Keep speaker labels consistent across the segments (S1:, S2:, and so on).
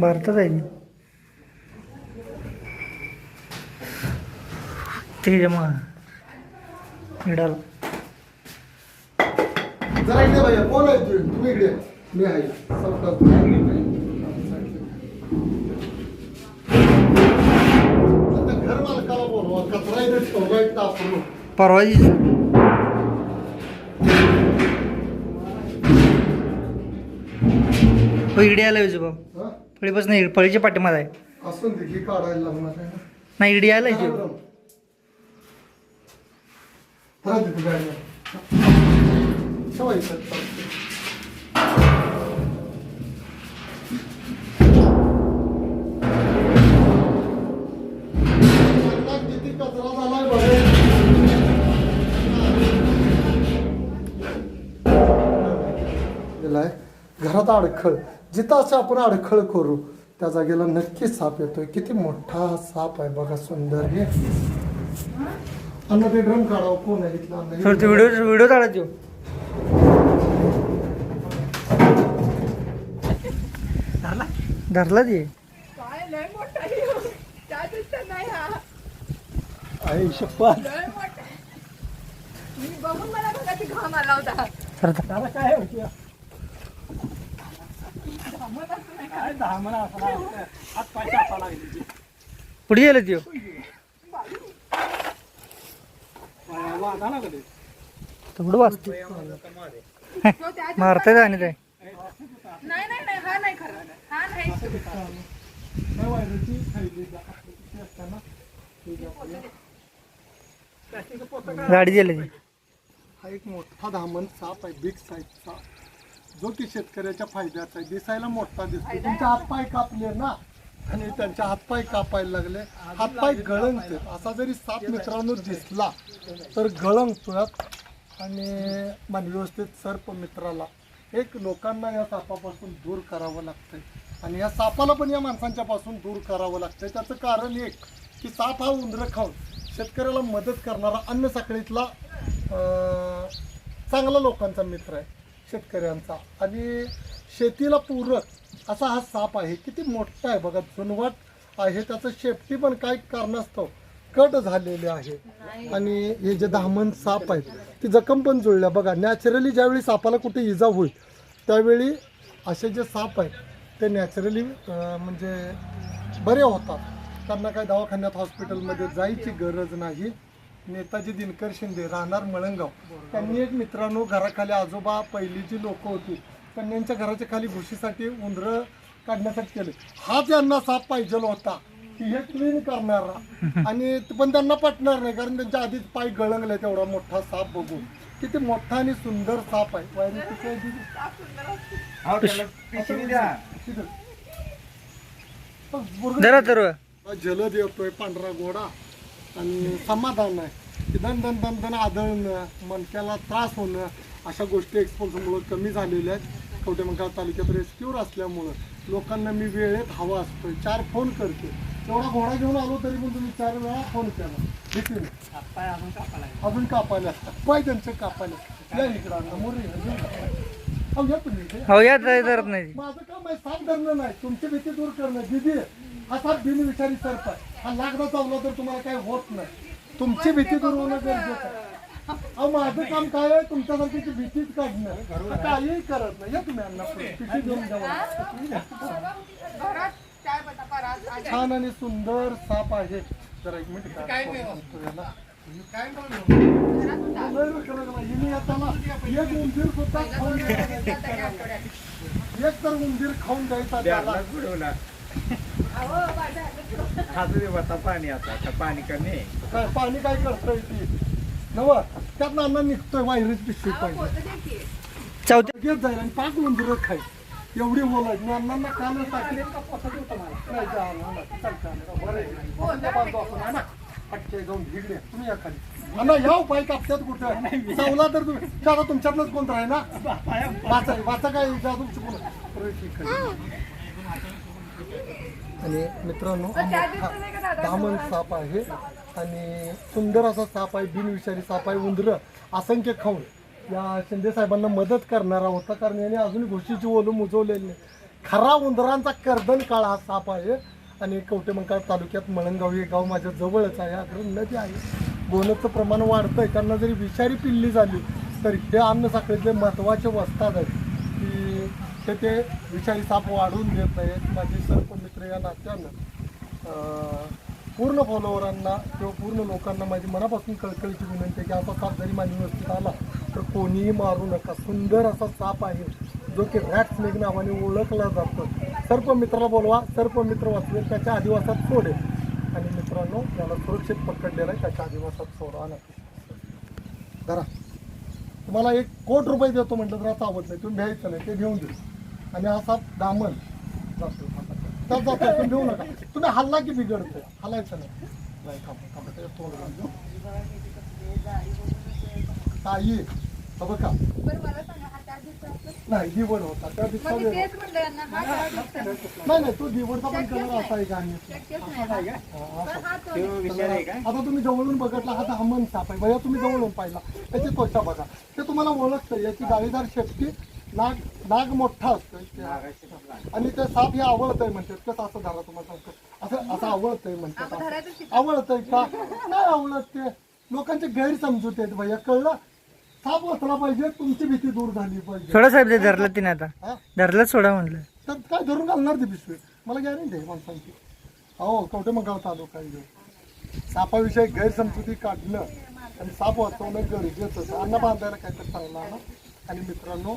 S1: भारतात आहे ते जमा मिडाल
S2: जरा इकडे भैया कोण आहे तुम्ही इकडे. मी आहे. आता घर मालकाला बोलवा. कचरा
S1: परवाजी हो इडी आला भाऊ
S2: हा?
S1: फळीपासून नाही फळीच्या पाठीमाग आहे
S2: असून दे की काढायला लागणार आहे ना.
S1: नाही इडी आला
S2: इथं. किती कचरा झालाय घरात अडखळ जिथं असं आपण अडखळ करू त्या जागेला नक्कीच साप येतोय. किती मोठा साप आहे बघा सुंदर हे अन्न ते ड्रम काढावं. कोण आहे इथला अन्न?
S1: सर ते व्हिडिओ व्हिडिओ काढा देऊ धरला? ते.
S3: काय लय मोठा आहे ह्यो. त्यापेक्षा नाही हा.
S2: आहे शपथ
S3: लय मोठा आहे. मी बघून मला बघायची घाम आला होता.
S1: सरता
S2: काय होती
S1: पुढे गेलं त्यो तेवढं वाचतो.
S3: तो त्या-
S1: मारताय आणि काय
S3: नाही नाही नाही हा नाही खरं. हा नाही.
S1: गाडी ती.
S2: हा एक मोठा धामण साप आहे बिग साईजचा जो की शेतकऱ्याच्या फायद्याचा आहे दिसायला मोठा दिसतो. तुमचे हातपाय कापले ना आणि त्यांचे हातपाय कापायला लागले. हातपाय गळंगते असा जरी साप मित्रांनो दिसला तर गळंगतोय आणि मन व्यवस्थित सर्प मित्राला. एक लोकांना या सापापासून दूर करावं लागतंय. आणि या सापाला पण या माणसांच्या पासून दूर करावं लागतंय. त्याचं कारण एक की साप हा उंदरं खाऊन शेतकऱ्याला मदत करणारा अन्न साखळीतला चांगला लोकांचा मित्र आहे. शेतकऱ्यांचा. आणि शेतीला पूरक असा हा साप आहे. किती मोठा आहे बघा जुनवाट आहे. त्याचं शेपटी पण काही कारणास्तव कट झालेले आहे. आणि हे जे धामण साप आहेत ती जखम पण जुळल्या. बघा नॅचरली ज्यावेळी सापाला कुठे इजा होईल त्यावेळी असे जे साप आहेत ते नॅचरली म्हणजे बरे होतात. त्यांना काय दवाखान्यात हॉस्पिटलमध्ये जायची गरज नाही. नेताजी दिनकर शिंदे राहणार मळंगाव. त्यांनी एक मित्रांनो घराखाली आजोबा पहिली जी लोक होती त्यांनी यांच्या घराच्या खाली घुशीसाठी उंदरं काढण्यासाठी केले. हा त्यांना साप पाहिजे होता की हे क्लीन करणारा. आणि पण त्यांना पटणार नाही कारण त्यांच्या आधीच पाय गळंगले तेवढा मोठा साप बघून. किती मोठा आणि सुंदर साप आहे.
S1: जरा तर
S2: जलद येतोय पांढरा गोडा आणि समाधान आहे. की दन दन दन दन आदळणं मणक्याला त्रास होणं अशा गोष्टी एक्सपोजमुळं कमी झालेल्या आहेत. कवटेमंकाळ तालुक्यात रेस्क्यूर असल्यामुळं लोकांना मी वेळेत हवा असतोय. चार फोन करते. तेवढा घोडा घेऊन आलो तरी पण तुम्ही चार वेळा फोन केला. भीतीने अजून कापायला असतात पाय त्यांचे कापायला. या इकडं मोरे या. तुम्ही.
S1: हो या धरत नाही. ती.
S2: माझं काम आहे साप धरणं नाही. तुमची भीती दूर करणं. दिदी हा बिनविषारी सर्प आहे हा लागदा चावला तर तुम्हाला काय होत नाही. तुमची भीती दूर होणं गरजेचं आहे. अहो माझं काम काय आहे? तुमच्यासारखी भीतीच काढणं. काहीही करत नाही. या तुम्ही घेऊन जावा छान आणि सुंदर साप आहे. जरा एक मिनिट. काय एक उंदीर सुद्धा खाऊन द्यायचा. एक तर उंदीर खाऊन द्यायचा त्याला.
S3: अहो, माझ्या
S4: पाणी आता का पाणी कमी
S2: काय पाणी काय करता येते नव त्यात अन्न निघतोय वायरीच पिशवी पाहिजे.
S3: ते.
S1: चौथ्या
S2: घेत जाईल आणि पाच उंदरं खाई एवढी बोलाय मी अण्णांना कालच टाकले नाही, जा, आणा, आणा. चालतं, आणा. बरं आहे. त्या बाजू आपण आणा. पटके जाऊन भिगडे तुम्ही या खाली. अण्णा या उपाय कापत्यात कुठं? चावला तर तुम्ही आता तुमच्यातलंच कोणतं आहे ना? वाचा वाचा काय? जादू चुकून बरं, ठीक आहे. आणि मित्रांनो दामन साप आहे आणि सुंदर असा साप आहे बिनविषारी साप आहे उंदरं असंख्य खाऊन या शिंदे साहेबांना मदत करणारा होता कारण याने अजून घोशीची ओलूम उजवलेली नाही. खरा उंदरांचा कर्दन काळ हा साप आहे आणि कवटेमंकाळ तालुक्यात मळंगाव हे गाव माझ्या जवळच आहे अकडे नदी आहे. बोनसचं प्रमाण वाढतंय त्यांना जरी विषारी पिल्ली झाली तर हे अन्न साखळीतले महत्त्वाचे वस्ताद आहेत. की ते ते विषारी साप वाढवून देत नाहीत माझे सर्प मित्र या नात्यानं पूर्ण फॉलोअरांना किंवा पूर्ण लोकांना माझी मनापासून कळकळीची विनंती आहे की असा साप जरी माझ्या व्यवस्थित आला तर कोणीही मारू नका. सुंदर असा साप आहे जो की रॅट स्नेक नावाने ओळखला जातो. सर्प मित्राला बोलवा सर्प मित्र वाचवेल त्याच्या आदिवासात सोडेल आणि मित्रांनो त्याला सुरक्षित पकडलेला आहे त्याच्या आदिवासात सोडा नक्की धरा. तुम्हाला एक कोट रुपये देतो म्हटलं तर आता आवडत नाही. तुम्ही घ्यायचं नाही ते घेऊन देऊ. आणि साप दामन जातो. त्यात जातो तुम्ही घेऊ नका. तुम्ही हल्ला की बिघडतोय. हलायचं नाही. ताई बघा.
S3: हा
S2: नाही दिवड होता. त्या दिवसा
S3: मग मी
S2: वेगळा.
S3: तेच म्हणलं यांना हा त्या दिवसाचं
S2: नाही नाही तो दिवडचा पण कलर असा आहे
S3: तर
S2: असा.
S3: तो
S2: आता तुम्ही जवळून बघितला हा हमन साप आहे. भैया तुम्ही जवळून पाहिला. त्याची त्वचा बघा. तुम्हाला ओळखतं याची जाळीदार शेपटी नाग नाग मोठा असतो. आणि ते साप हे आवळत आहे म्हणतात. कसं असं धरा तुम्हाला सांगतो. असं असं
S3: आपण
S2: म्हणतात.
S3: धरायचं शिक-
S2: आवडत आहे का? नाही आवडत ते? लोकांचे गैरसमजूत आहेत भैया. कळलं? साप वाचला पाहिजे तुमची भीती दूर झाली पाहिजे.
S1: सोडा साहेब ते धरलं तिने आता.
S2: हा?
S1: धरलं सोडा म्हणलं.
S2: तर काय धरून घालणार ते पिशवी? मला गॅरंटी आहे माणसांची हो कवटे मग तालुका आहे. सापाविषयी गैरसमजुती काढणं आणि साप वाचवणं गरजेचं अन्न बांधायला काहीतरी चांगलं ना? आणि मित्रांनो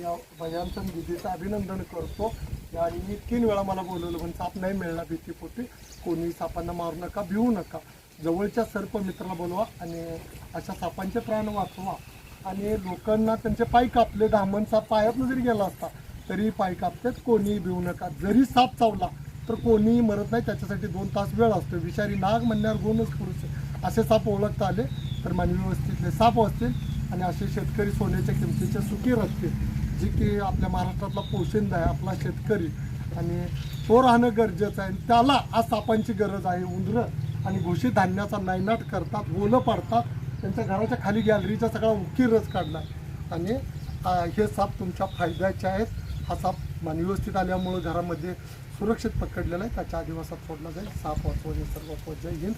S2: या भयांचं दिदीचं अभिनंदन करतो. आणि तीन वेळा मला बोलवलं पण साप नाही मिळणार भीतीपोटी. कोणी सापांना मारू नका भिवू नका. जवळच्या सर्प मित्राला बोलवा आणि अशा सापांचे प्राण वाचवा. आणि लोकांना त्यांचे पाय कापले. धामण साप पायातून जरी गेला असता तरी पाय कापतात. कोणीही भिवू नका. जरी साप चावला तर कोणीही मरत नाही. त्याच्यासाठी दोन तास वेळ असतो. विषारी नाग म्हणण्यावर दोनच पुरुष आहे. असे साप ओळखता आले तर मानवी वस्तीतले साप असतील आणि असे शेतकरी सोन्याच्या किमतीचे सुखी असतील जी की आपल्या महाराष्ट्रातला पोशिंदा आहे आपला शेतकरी. आणि तो राहणं गरजेचं आहे आणि त्याला आज सापांची गरज आहे उंदरं आणि घोषित धान्याचा नायनाट करतात ओलं पाडतात त्यांच्या घराच्या खाली गॅलरीचा सगळा उकीरच काढला आणि हे साप तुमच्या फायद्याचे आहेत. हा साप मानव्यवस्थित आल्यामुळं घरामध्ये सुरक्षित पकडलेला आहे. त्याच्या आदिवासात सोडला जाईल. साप वाचवणे सर्व जय हिंद.